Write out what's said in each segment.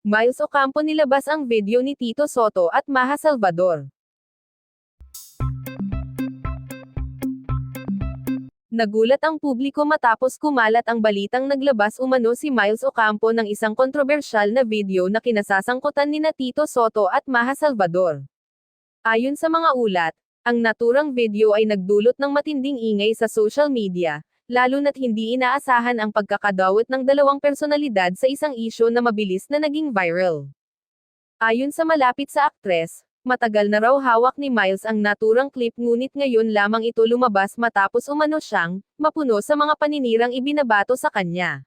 Miles Ocampo nilabas ang video ni Tito Soto at Maha Salvador. Nagulat ang publiko matapos kumalat ang balitang naglabas umano si Miles Ocampo ng isang kontrobersyal na video na kinasasangkutan ni na Tito Soto at Maha Salvador. Ayon sa mga ulat, ang naturang video ay nagdulot ng matinding ingay sa social media, lalo na't hindi inaasahan ang pagkakadawit ng dalawang personalidad sa isang isyo na mabilis na naging viral. Ayon sa malapit sa aktres, matagal na raw hawak ni Miles ang naturang clip ngunit ngayon lamang ito lumabas matapos umano siyang, mapuno sa mga paninirang ibinabato sa kanya.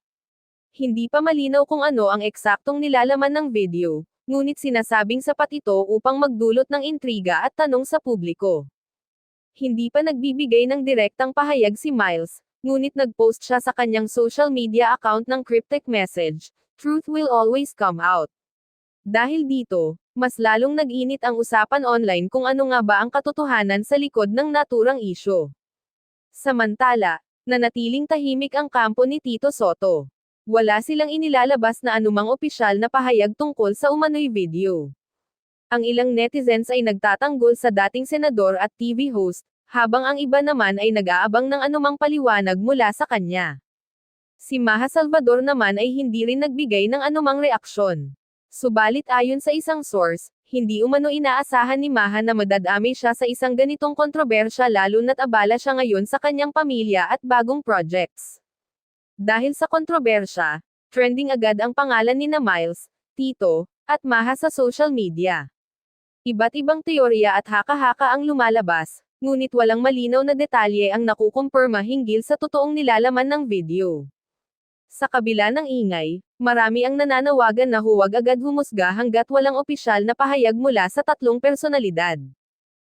Hindi pa malinaw kung ano ang eksaktong nilalaman ng video, ngunit sinasabing sapat ito upang magdulot ng intriga at tanong sa publiko. Hindi pa nagbibigay ng direktang pahayag si Miles, ngunit nagpost siya sa kanyang social media account ng cryptic message, Truth will always come out. Dahil dito, mas lalong nag-init ang usapan online kung ano nga ba ang katotohanan sa likod ng naturang isyo. Samantala, nanatiling tahimik ang kampo ni Tito Soto. Wala silang inilalabas na anumang opisyal na pahayag tungkol sa umano'y video. Ang ilang netizens ay nagtatanggol sa dating senador at TV host, habang ang iba naman ay nag-aabang ng anumang paliwanag mula sa kanya. Si Maha Salvador naman ay hindi rin nagbigay ng anumang reaksyon. Subalit ayon sa isang source, hindi umano inaasahan ni Maha na madadami siya sa isang ganitong kontrobersya lalo na't abala siya ngayon sa kanyang pamilya at bagong projects. Dahil sa kontrobersya, trending agad ang pangalan ni na Miles, Tito, at Maha sa social media. Iba't ibang teorya at haka-haka ang lumalabas, ngunit walang malinaw na detalye ang nakukumpirma hinggil sa totoong nilalaman ng video. Sa kabila ng ingay, marami ang nananawagan na huwag agad humusga hanggat walang opisyal na pahayag mula sa tatlong personalidad.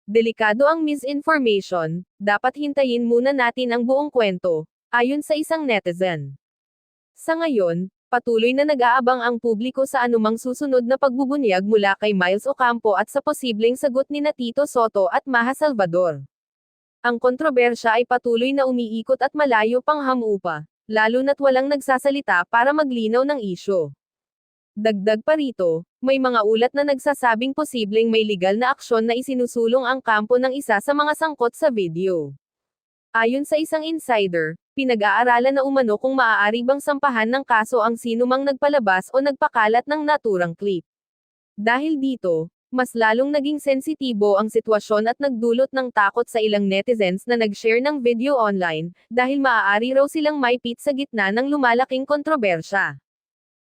Delikado ang misinformation, dapat hintayin muna natin ang buong kwento, ayon sa isang netizen. Sa ngayon, patuloy na nag-aabang ang publiko sa anumang susunod na pagbubunyag mula kay Miles Ocampo at sa posibleng sagot ni na Tito Soto at Maha Salvador. Ang kontrobersya ay patuloy na umiikot at malayo pang hamupa lalo na't walang nagsasalita para maglinaw ng isyo. Dagdag pa rito, may mga ulat na nagsasabing posibleng may legal na aksyon na isinusulong ang kampo ng isa sa mga sangkot sa video. Ayon sa isang insider, pinag-aaralan na umano kung maaari bang sampahan ng kaso ang sinumang nagpalabas o nagpakalat ng naturang clip. Dahil dito, mas lalong naging sensitibo ang sitwasyon at nagdulot ng takot sa ilang netizens na nag-share ng video online, dahil maaari raw silang maipit sa gitna ng lumalaking kontrobersya.